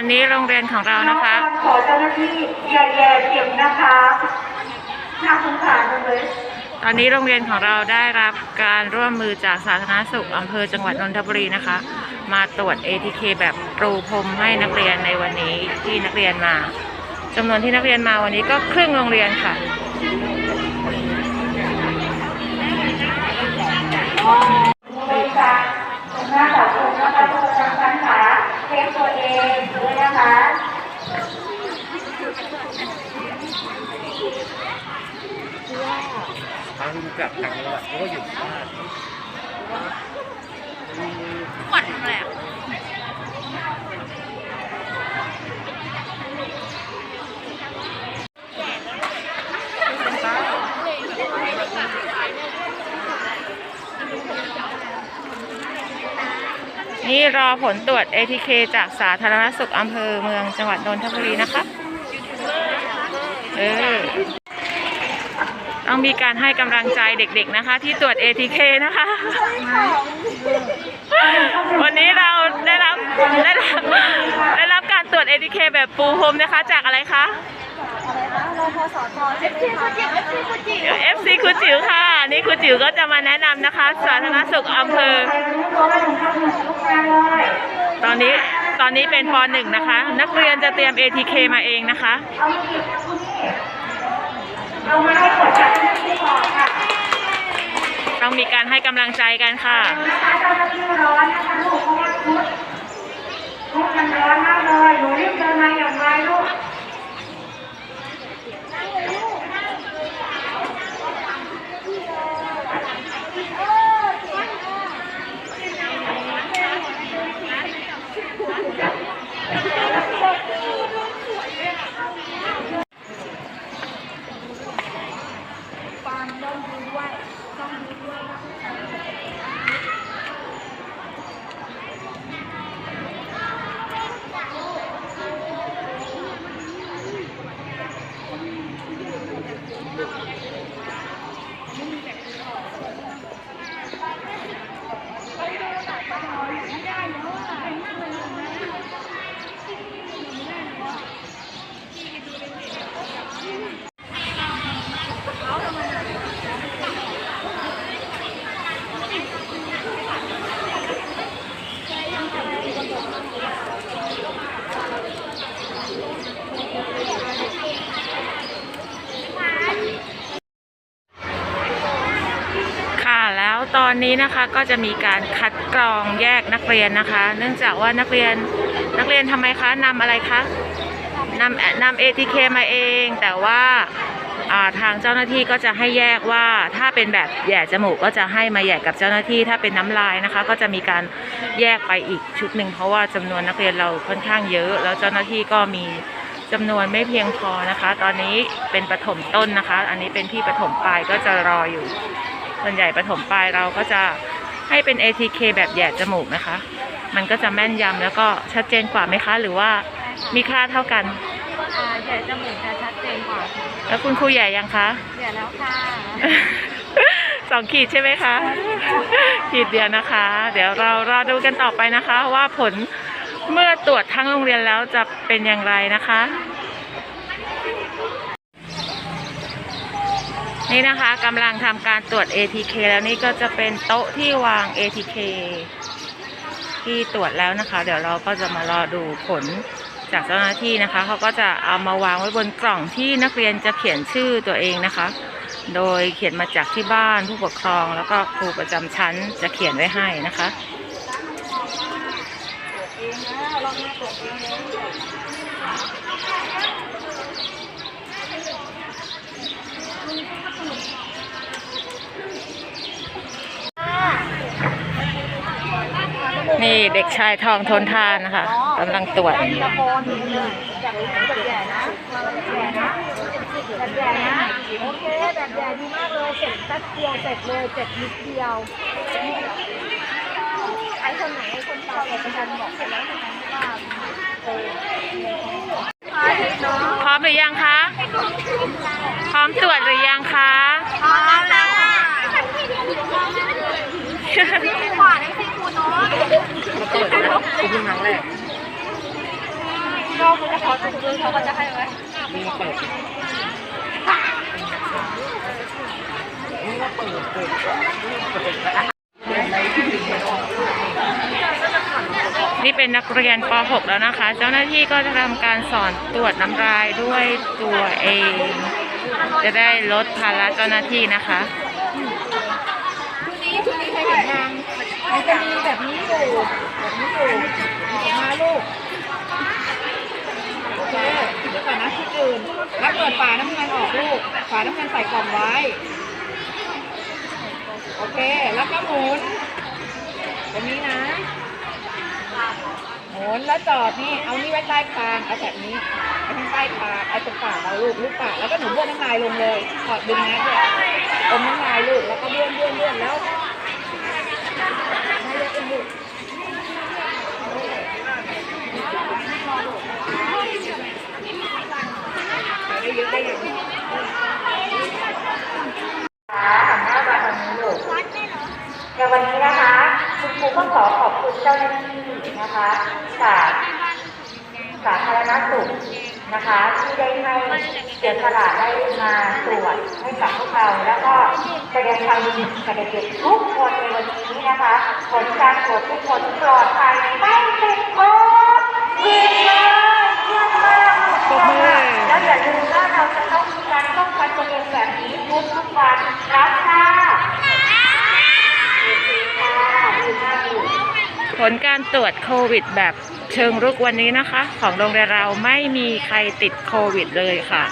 อนนี้โรงเรียนของเรานะคะ ขอเจ้าหน้าที่อย่าแย่เก็บนะคะน่าสงสารจังเลย ตอนนี้โรงเรียนของเราได้รับการร่วมมือจากสาธารณสุขอำเภอจังหวัดนนทบุรีนะคะ มาตรวจ ATK แบบปรูพรมให้นักเรียนในวันนี้ที่นักเรียนมาจำนวนที่นักเรียนมาวันนี้ก็ครึ่งโรงเรียนค่ะ เลยค่ะหน้าสังคมนะคะทุกประจำชั้นขาเทคตัวเองด้วยนะคะ ทากลับทางจังหวัดเขาก็อยู่บ้านขวัญแหลกนี่รอผลตรวจ ATK จากสาธารณสุขอำเภอเมืองจังหวัดนนทบุรีนะคะ เออ ต้องมีการให้กำลังใจเด็กๆนะคะ ที่ตรวจ ATK นะคะ วันนี้เราได้รับได้รับได้รับการตรวจ ATK แบบปูพรมนะคะจากอะไรคะ FC ครูจิ๋วค่ะ นี่ครูจิ๋วก็จะมาแนะนำนะคะ สาธารณสุขอำเภอใครรู้ตัวว่าถึงขั้นลุกงานเลยตอนนี้ตอนนี้เป็นป .1 นะคะ นักเรียนจะเตรียม ATK มาเองนะคะ เอามาเก็บคุณนี่เอามาให้กดจากเจ้าหน้าที่ก่อนค่ะ ต้องมีการให้กำลังใจกันค่ะ นะคะเจ้าหน้าที่ร้อนนะคะลูกเพราะว่าชุดชุดมันร้อนมากเลยหนูรีบเดินมาอย่างไรลูก ค่ะแล้วต อนนี้นะคะก็จะมีการคัดกรองแยกนักเรียนนะคะ เนื่องจากว่านักเรียนนักเรียนทำไมคะนำอะไรคะนำนำ ATK มาเอง แต่ว่าอ่าทางเจ้าหน้าที่ก็จะให้แยกว่าถ้าเป็นแบบแหย่จมูกก็จะให้มาแหย่กับเจ้าหน้าที่ถ้าเป็นน้ำลายนะคะ ก็จะมีการแยกไปอีกชุดหนึ่งเพราะว่าจำนวนนักเรียนเราค่อนข้างเยอะ แล้วเจ้าหน้าที่ก็มีจำนวนไม่เพียงพอนะคะ ตอนนี้เป็นปฐมต้นนะคะ อันนี้เป็นที่ปฐมปลายก็จะรออยู่ ส่วนใหญ่ปฐมปลายเราก็จะให้เป็น ATK แบบแหย่จมูกนะคะ มันก็จะแม่นยำแล้วก็ชัดเจนกว่าไหมคะ หรือว่ามีค่าเท่ากันอ่าใหญ่จมูกจะชัดเจนกว่าค่ะแล้วคุณครูใหญ่ยังคะใหญ่แล้วค่ะ สองขีดใช่ไหมคะ ขีดเดียวนะคะ เดี๋ยวเรารอดูกันต่อไปนะคะ ว่าผลเมื่อตรวจทั้งโรงเรียนแล้วจะเป็นอย่างไรนะคะ นี่นะคะกำลังทำการตรวจ ATK แล้วนี่ก็จะเป็นโต๊ะที่วาง ATK ที่ตรวจแล้วนะคะ เดี๋ยวเราก็จะมารอดูผลจากเจ้าหน้าที่นะคะ เขาก็จะเอามาวางไว้บนกล่องที่นักเรียนจะเขียนชื่อตัวเองนะคะ โดยเขียนมาจากที่บ้านผู้ปกครองแล้วก็ครูประจำชั้นจะเขียนไว้ให้นะคะ นี่เด็กชายทองทนทานนะคะกำลังตรวจตะโกนเลยแบบแบบใหญ่นะแบบใหญ่นะแบบใหญ่นะโอเคแบบใหญ่ดีมากเลยเสร็จแป๊บเดียวเสร็จเลยเสร็จนิดเดียวไอ้คนไหนไอ้คนเก่าไอ้คนบอกไปแล้วนะว่าเออพร้อมหรือยังคะพร้อมตรวจหรือยังคะพร้อมแล้ว นให้พี่ครูเนาะมาตรวจแล้วคุณเพิ่งครั้งแรกนอกมันจะขอถุงมือเขาก็จะให้ไหมนี่ก็เปิดนี่ก็เปิดเปิดเปิดนี่เป็นนักเรียนป .6 แล้วนะคะ เจ้าหน้าที่ก็จะทำการสอนตรวจน้ำลายด้วยตัวเอง จะได้ลดภาระเจ้าหน้าที่นะคะชุดนี้ชุดนี้ใครเห็นยังมันจะมีแบบนี้อยู่ มาลูก โอเค เดี๋ยวก่อนนะชุดอื่น แล้วเปิดฝาน้ำเงินออกลูก ฝาน้ำเงินใส่กล่องไว้ โอเค แล้วก็หมุนตรงนี้นะ หมุนแล้วจอดนี่ เอานี่ไว้ใต้คางเอาแบบนี้เอาข้างใต้คางเอาตรงปากเราลูกลูกปากแล้วก็หนูบ้วนน้ำลายลงเลยถอดดึงแมสด้วยอมน้ำลายลูกแล้วก็บ้วนบ้วนบ้วนแล้วไม่เยอะเป็นลูกไปได้เยอะได้ยัง ค่ะหันหน้ามาทางนี้ลูกในวันนี้นะคะ คุณครูก็ขอขอบคุณเจ้าหน้าที่นะคะจากสาธารณ สุขนะคะที่ได้ให้เสียสละได้มาตรวจให้กับพวกเรา แล้วก็แสดงความยินดีกับเด็กๆทุกคนในวันนี้นะคะ ผลการตรวจทุกคนปลอดภัยไม่ติดโควิดเลยเยี่ยมมากปรบมือแล้วอย่าลืมว่าเราจะต้องมีการป้องกันตัวเองแบบนี้ทุกทุกๆวันรับค่ะผลการตรวจโควิดแบบ เชิงรุกวันนี้นะคะ ของโรงเรียนเราไม่มีใครติดโควิดเลยค่ะ